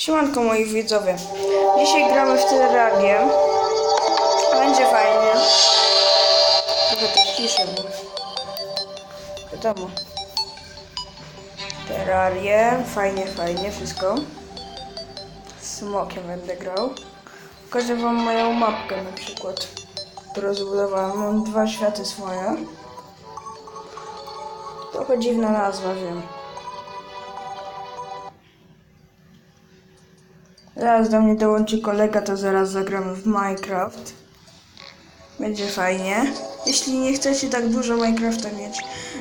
Siemanko moi widzowie. Dzisiaj gramy w Terrarię. Będzie fajnie. Trochę też ciszę, bo wiadomo. Terrarię. Fajnie, fajnie wszystko. Smokiem będę grał. Pokażę wam moją mapkę na przykład, którą zbudowałem. Mam dwa światy swoje. Trochę dziwna nazwa, wiem. Zaraz do mnie dołączy kolega, to zaraz zagramy w Minecraft. Będzie fajnie. Jeśli nie chcecie tak dużo Minecrafta mieć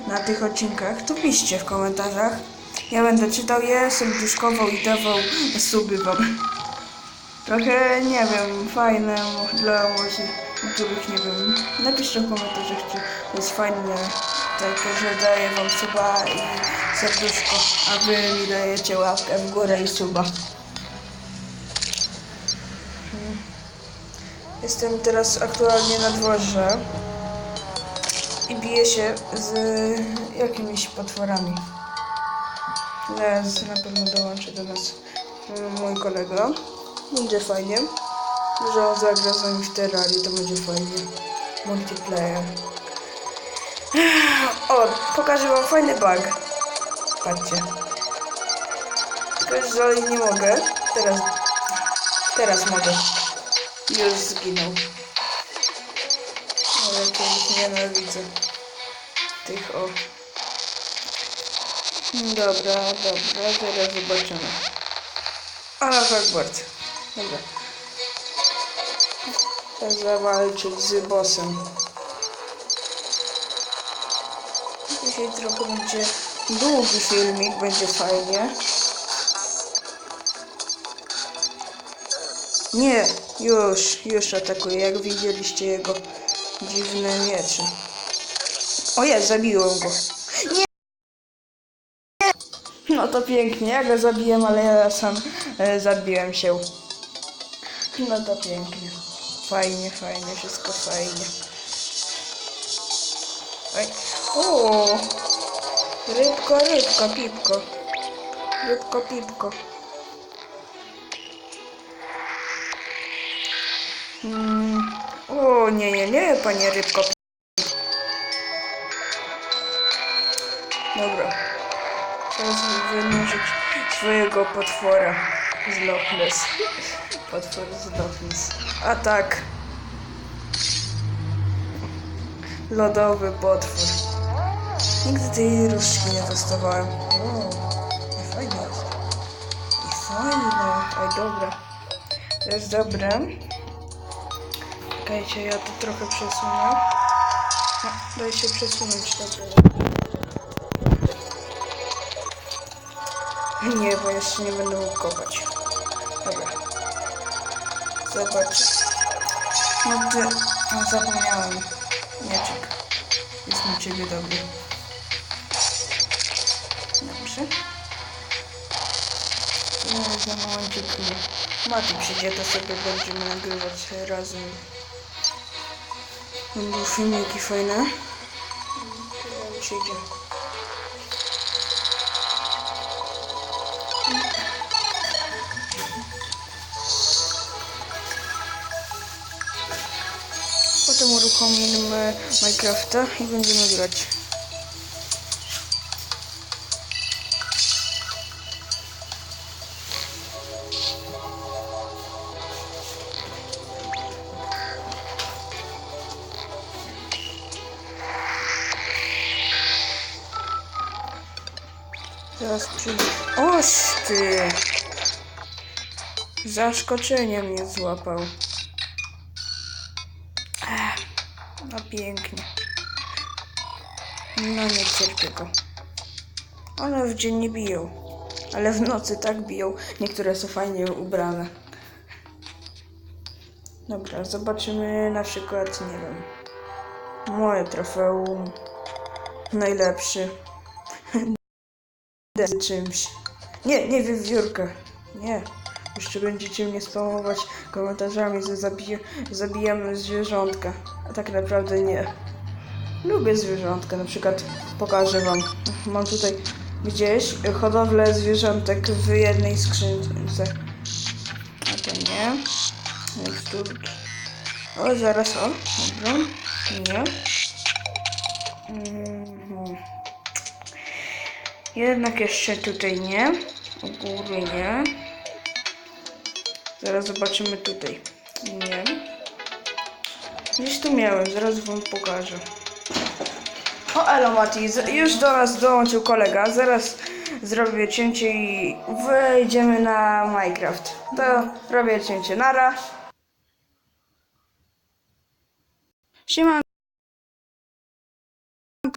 na tych odcinkach, to piszcie w komentarzach. Ja będę czytał je, serduszkował i dawał suby wam. Trochę, nie wiem, fajne dla niektórych, nie wiem. Napiszcie w komentarzach, czy to jest fajne, tak, że daję wam suba i serduszko, a wy mi dajecie łapkę w górę i suba. Jestem teraz aktualnie na dworze i biję się z jakimiś potworami. Zaraz na pewno dołączy do nas mój kolega. Będzie fajnie. Że on zagra z nami w Terrarii, to będzie fajnie. Multiplayer. O, pokażę wam fajny bug. Patrzcie. Tylko, że nie mogę. Teraz, teraz mogę. Już zginął. Ale kiedyś nienawidzę tych o. Dobra, dobra, zaraz zobaczymy. Ale Hogwart. Dobra. Chcę zawalczyć z bossem. Dzisiaj trochę będzie długi filmik, będzie fajnie. Nie, już, już atakuje, jak widzieliście jego dziwne miecze. O jest, zabiłem go. Nie! No to pięknie, ja go zabiłem, ale ja sam e, zabiłem się. No to pięknie. Fajnie, fajnie, wszystko fajnie. O! Rybko, rybko, pipko. Rybko, pipko. Nie, nie, panie rybko. Dobra. Teraz wynurzyć swojego potwora z Loch Ness. Potwór z Loch Ness. A tak. Lodowy potwór. Nigdy tej różdżki nie dostawałem. O, i fajne jest. I fajne. Oj, dobra. To jest dobre. Czekajcie, ja to trochę przesunę. No, daj się przesunąć, dobra. Nie, bo jeszcze nie będę mógł kopać. Dobra. Zobacz. No ty... No zapomniałem. Mieczek. Jest na ciebie dobry. Dobrze. No, za momencik Mati przyjdzie, to sobie będziemy nagrywać razem. Będą filmiki fajne. Przyjdzie. Potem uruchomimy Minecrafta i będziemy grać. Teraz przyjdzie. Oś ty! Mnie złapał. Ech, No pięknie. No nie cierpię go. One w dzień nie biją. Ale w nocy tak biją. Niektóre są fajnie ubrane. Dobra, zobaczymy na przykład, nie wiem. Moje trofeum. Najlepszy. Z czymś. Nie, nie wiewiórka. Nie. Jeszcze będziecie mnie spamować komentarzami, że zabij zabijamy zwierzątka. A tak naprawdę nie. Lubię zwierzątka, na przykład pokażę wam. Mam tutaj gdzieś hodowlę zwierzątek w jednej skrzynce. Nie. Miksturki. O, zaraz, o. Dobra. Nie. Mhm. Jednak jeszcze tutaj nie. U góry nie. Zaraz zobaczymy tutaj. Nie. Gdzieś tu miałem, zaraz wam pokażę. O, elo Mati, już do nas dołączył kolega. Zaraz zrobię cięcie i wejdziemy na Minecraft. To robię cięcie. Nara. Siema.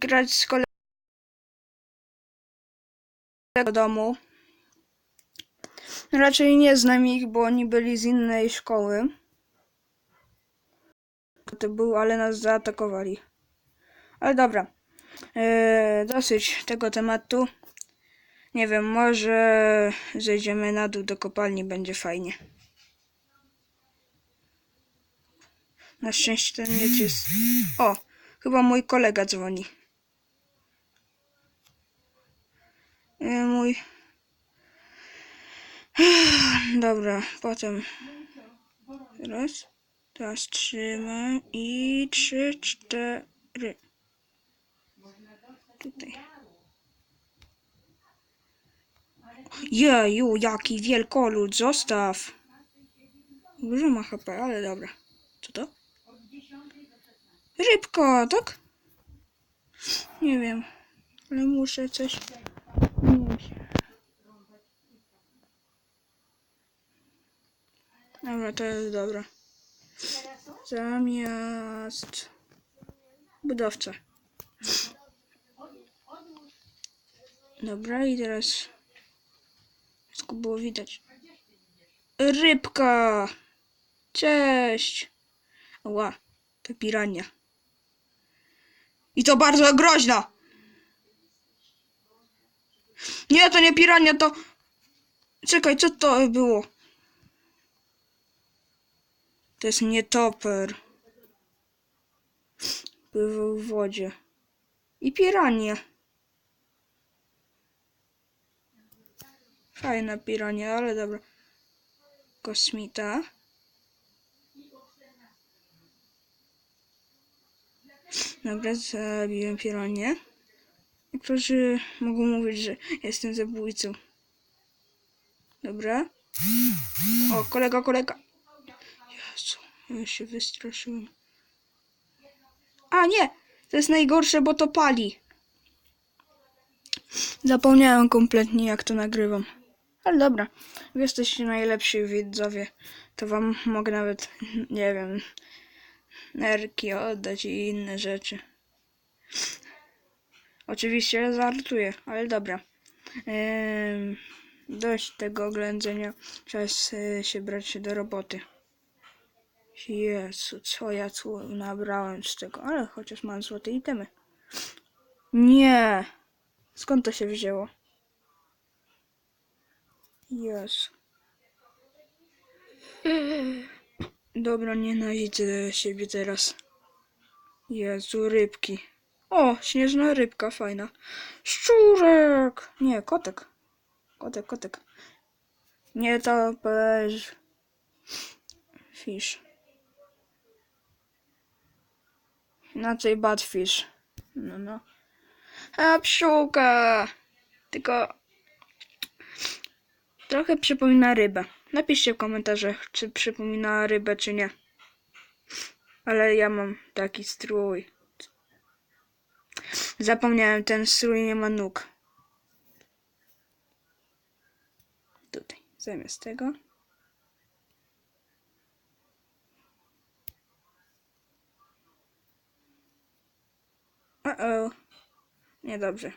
Grać z kolegą domu. Raczej nie znam ich, bo oni byli z innej szkoły. To był, ale nas zaatakowali. Ale dobra. Eee, dosyć tego tematu. Nie wiem, może zejdziemy na dół do kopalni, będzie fajnie. Na szczęście ten miecz jest... O, chyba mój kolega dzwoni. Eee, mój... Dobra, potem... Raz, teraz trzymam i trzy, cztery. Tutaj. Jeju, jaki wielkolud, zostaw. Dużo ma HP, ale dobra. Co to? Rybka, tak? Nie wiem, ale muszę coś mieć. Dobra, to jest dobra. Zamiast budowca. Dobra, i teraz wszystko było widać. Rybka! Cześć! Ła, to pirania. I to bardzo groźna! Nie, to nie pirania, to... Czekaj, co to było? To jest nietoper. Pływał w wodzie. I pirania. Fajna pirania, ale dobra. Kosmita. Dobra, zabiłem piranię. Niektórzy mogą mówić, że jestem zabójcą. Dobra. O, kolega, kolega. Jezu, ja się wystraszyłem. A, nie! To jest najgorsze, bo to pali. Zapomniałem kompletnie, jak to nagrywam. Ale dobra, wy jesteście najlepsi widzowie. To wam mogę nawet, nie wiem, nerki oddać i inne rzeczy. Oczywiście żartuję, ale dobra. Dość tego oględzenia. Czas y, się brać do roboty. Jezu, co ja tu nabrałem z tego, ale chociaż mam złote itemy. Nie! Skąd to się wzięło? Jezu. Dobra, nienawidzę siebie teraz. Jezu, rybki. O, śnieżna rybka, fajna. Szczurek! Nie, kotek. Kotek, kotek. Nie to też. Fish. Inaczej badfish. No, no. A psiuka! Tylko trochę przypomina rybę. Napiszcie w komentarzach, czy przypomina rybę, czy nie. Ale ja mam taki strój. Zapomniałem, ten strój nie ma nóg. Tutaj, zamiast tego. Uh-oh. Niedobrze.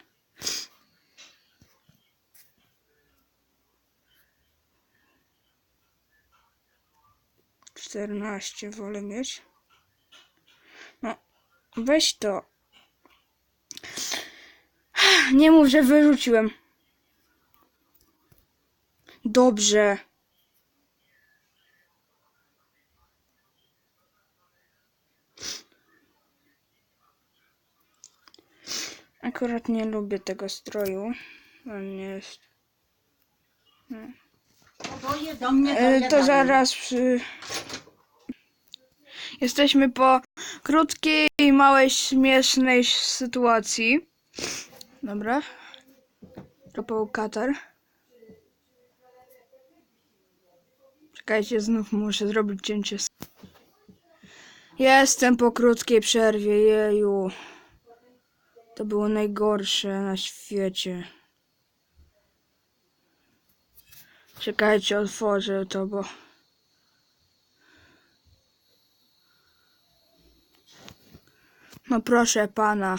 Czternaście wolę mieć. No, weź to. Nie mów, że wyrzuciłem. Dobrze. Akurat nie lubię tego stroju. On jest. No. Oboje do mnie E, To zaraz przy... Jesteśmy po krótkiej, małej, śmiesznej sytuacji. Dobra. Kopał katar. Czekajcie, znów muszę zrobić cięcie. Jestem po krótkiej przerwie, jeju. To było najgorsze na świecie. Czekajcie, otworzę to, bo... No proszę pana.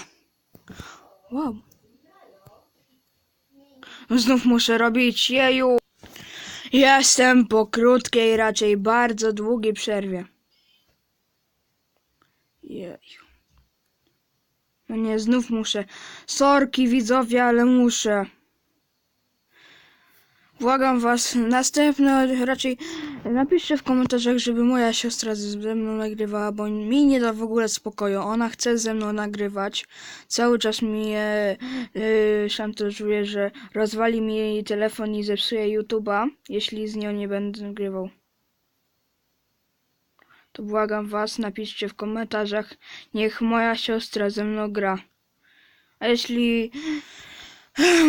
Wow. Znów muszę robić jeju. Jestem po krótkiej, raczej bardzo długiej przerwie. Jeju. No nie, znów muszę. Sorki widzowie, ale muszę. Błagam was, następne raczej napiszcie w komentarzach, żeby moja siostra ze mną nagrywała, bo mi nie da w ogóle spokoju. Ona chce ze mną nagrywać. Cały czas mi je yy, szantażuje, że rozwali mi jej telefon i zepsuje YouTube'a, jeśli z nią nie będę nagrywał. To błagam was, napiszcie w komentarzach, niech moja siostra ze mną gra. A jeśli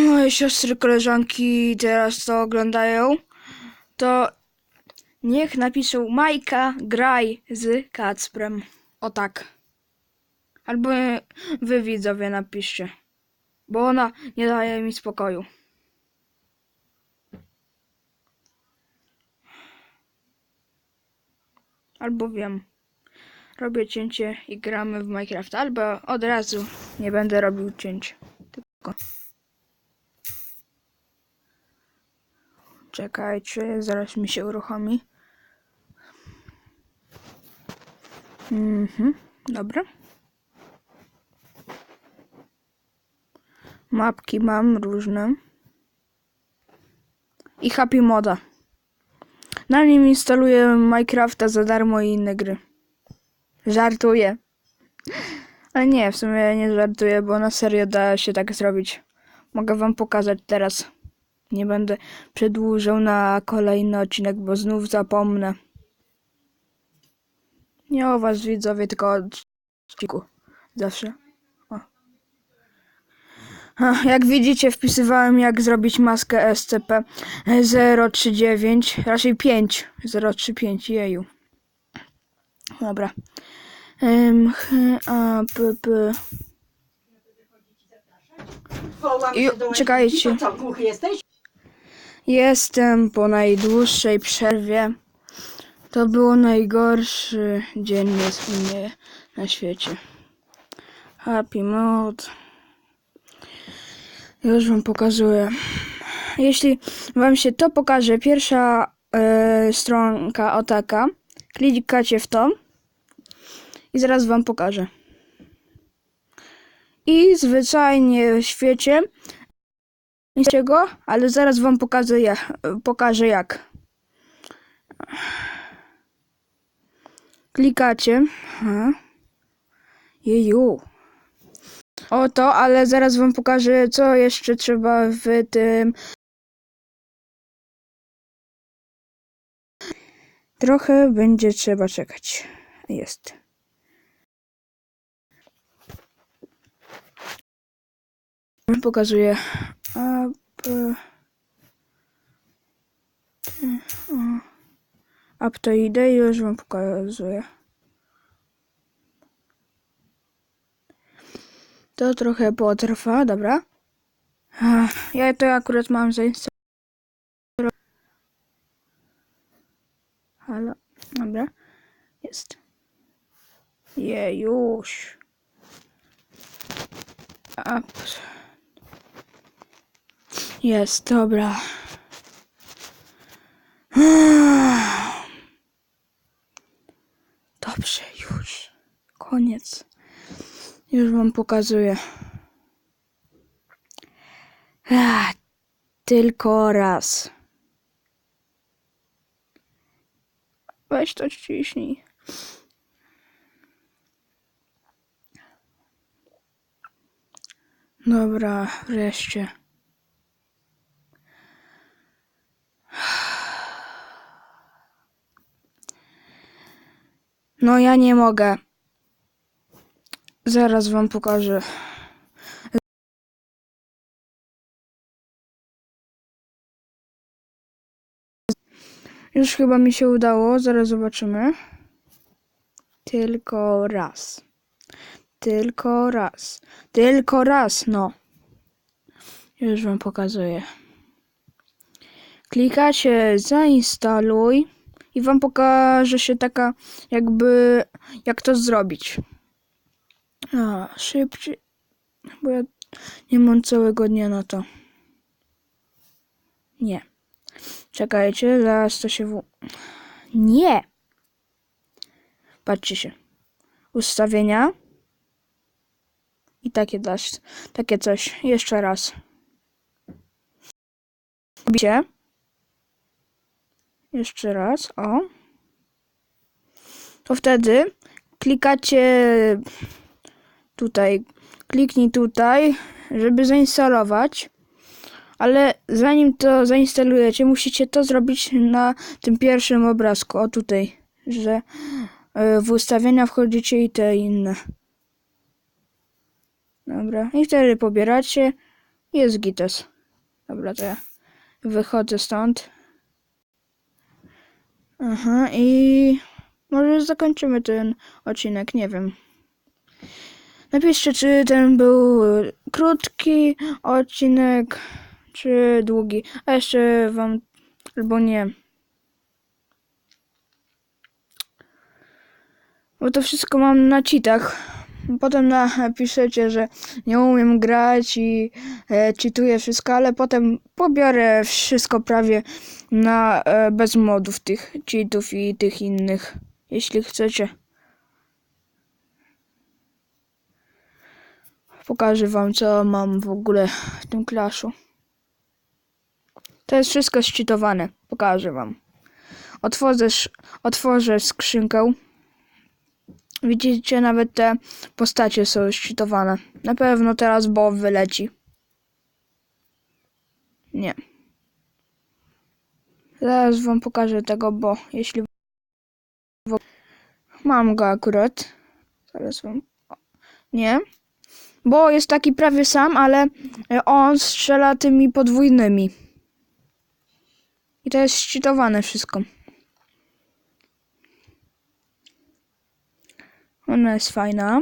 moje siostry, koleżanki teraz to oglądają, to niech napiszą Majka, graj z Kacprem. O tak. Albo wy widzowie napiszcie. Bo ona nie daje mi spokoju. Albo wiem. Robię cięcie i gramy w Minecraft. Albo od razu nie będę robił cięć. Tylko. Czekajcie, zaraz mi się uruchomi. Mhm, dobra. Mapki mam różne. I Happy Moda. Na nim instaluję Minecrafta za darmo i inne gry. Żartuję. Ale nie, w sumie nie żartuję, bo na serio da się tak zrobić. Mogę wam pokazać teraz. Nie będę przedłużał na kolejny odcinek, bo znów zapomnę. Nie o was widzowie, tylko o odcinku. Zawsze. O. Jak widzicie, wpisywałem jak zrobić maskę SCP-039, raczej 5, 035, jeju. Dobra. M, H, A, P, P. Wołam I- się do czekajcie. co, głuchy jesteś? Jestem po najdłuższej przerwie. To był najgorszy dzień na świecie. Happy Mode. Już wam pokazuję. Jeśli wam się to pokaże, pierwsza e, stronka o taka, klikacie w to i zaraz wam pokażę. I zwyczajnie w świecie nie go, ale zaraz wam pokażę jak. Pokażę jak. Klikacie. Aha. Jeju. O to, ale zaraz wam pokażę, co jeszcze trzeba w tym. Trochę będzie trzeba czekać. Jest. Pokazuję. A, p, t, o. Up to idę i już wam pokazuję. To trochę potrwa, dobra. Ja to akurat mam zainstalowane. Halo, dobra. Jest. Je, już. Up. Jest, dobra. Dobrze, już. Koniec. Już wam pokazuję. Ach, tylko raz. Weź to ściśnij. Dobra, wreszcie. No ja nie mogę. Zaraz wam pokażę. Już chyba mi się udało, zaraz zobaczymy. Tylko raz. Tylko raz. Tylko raz, no. Już wam pokazuję. Klikacie zainstaluj i wam pokaże się taka jakby jak to zrobić. A, szybciej, bo ja nie mam całego dnia na to. Nie. Czekajcie, zaraz to się w... Nie! Patrzcie się. Ustawienia. I takie takie coś. Jeszcze raz. Robicie. Jeszcze raz, o. To wtedy klikacie tutaj, kliknij tutaj, żeby zainstalować. Ale zanim to zainstalujecie, musicie to zrobić na tym pierwszym obrazku, o tutaj, że e, w ustawienia wchodzicie i te inne. Dobra, i wtedy pobieracie. Jest gites. Dobra, to ja wychodzę stąd. Aha, i może zakończymy ten odcinek, nie wiem. Napiszcie, czy ten był krótki odcinek, czy długi. A jeszcze wam, albo nie. Bo to wszystko mam na cheatach. Potem napiszecie, że nie umiem grać i e, cheatuję wszystko, ale potem pobiorę wszystko prawie na e, bez modów tych cheatów i tych innych, jeśli chcecie. Pokażę wam, co mam w ogóle w tym klaszu. To jest wszystko szczytowane. Pokażę wam. Otworzę, otworzę skrzynkę. Widzicie, nawet te postacie są szczytowane. Na pewno teraz Bob wyleci. Nie. Zaraz wam pokażę tego, bo jeśli... Mam go akurat. Zaraz wam... Nie. Bo jest taki prawie sam, ale on strzela tymi podwójnymi. I to jest szczytowane wszystko. Ona jest fajna.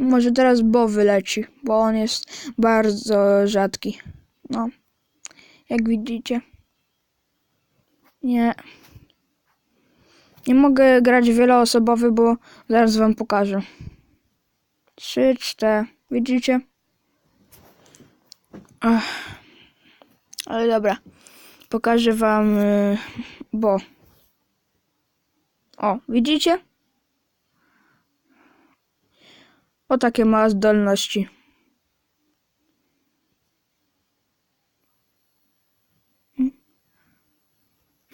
Może teraz Bo wyleci, bo on jest bardzo rzadki. No. Jak widzicie. Nie. Nie mogę grać wieloosobowy, bo zaraz wam pokażę. Trzy, cztery. Widzicie? Ach. Ale dobra. Pokażę wam, y, bo. O, widzicie? O takie ma zdolności.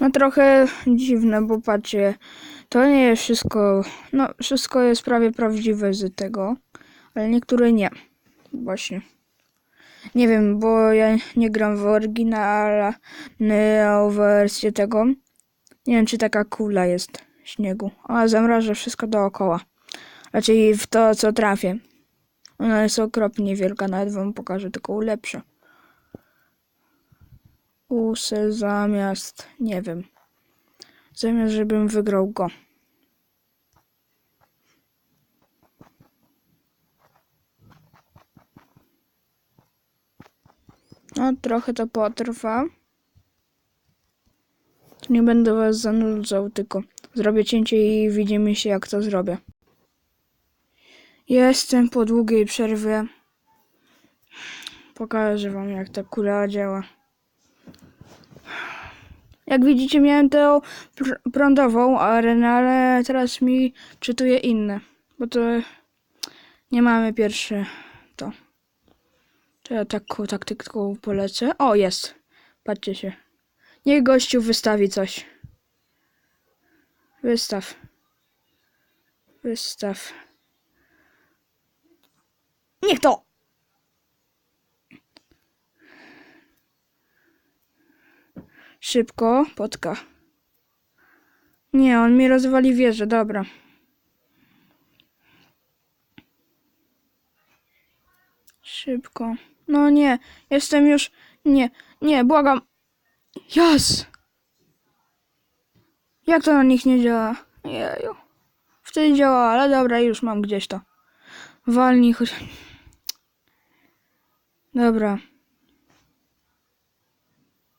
No trochę dziwne, bo patrzcie, to nie jest wszystko, no wszystko jest prawie prawdziwe z tego, ale niektóre nie. Właśnie. Nie wiem, bo ja nie gram w oryginalną wersję tego. Nie wiem, czy taka kula jest śniegu. A zamraża wszystko dookoła. Raczej w to, co trafię. Ona jest okropnie wielka, nawet wam pokażę, tylko ulepszę. Usy zamiast, nie wiem. Zamiast, żebym wygrał go. No, trochę to potrwa. Nie będę was zanudzał, tylko zrobię cięcie i widzimy się, jak to zrobię. Jestem po długiej przerwie. Pokażę wam, jak ta kula działa. Jak widzicie, miałem tę pr- prądową arenę, ale teraz mi czytuje inne. Bo to nie mamy pierwsze to. To ja taką taktyką polecę. O, jest. Patrzcie się. Niech gościu wystawi coś. Wystaw. Wystaw. Niech to! Szybko, potka. Nie, on mi rozwali wieżę, dobra. Szybko. No nie, jestem już... Nie, nie, błagam. Jas! Jak to na nich nie działa? Jeju. Wtedy działa, ale dobra, już mam gdzieś to. Walnij. Dobra.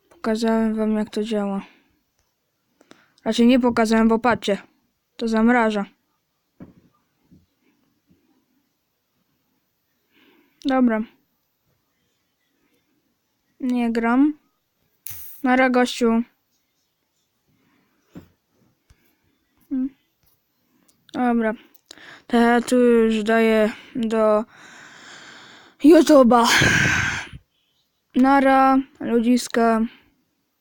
Pokazałem wam jak to działa. Raczej nie pokazałem, bo patrzcie. To zamraża. Dobra. Nie gram. Nara gościu. Mm. Dobra. To ja tu już daję do YouTube'a. Nara, ludziska.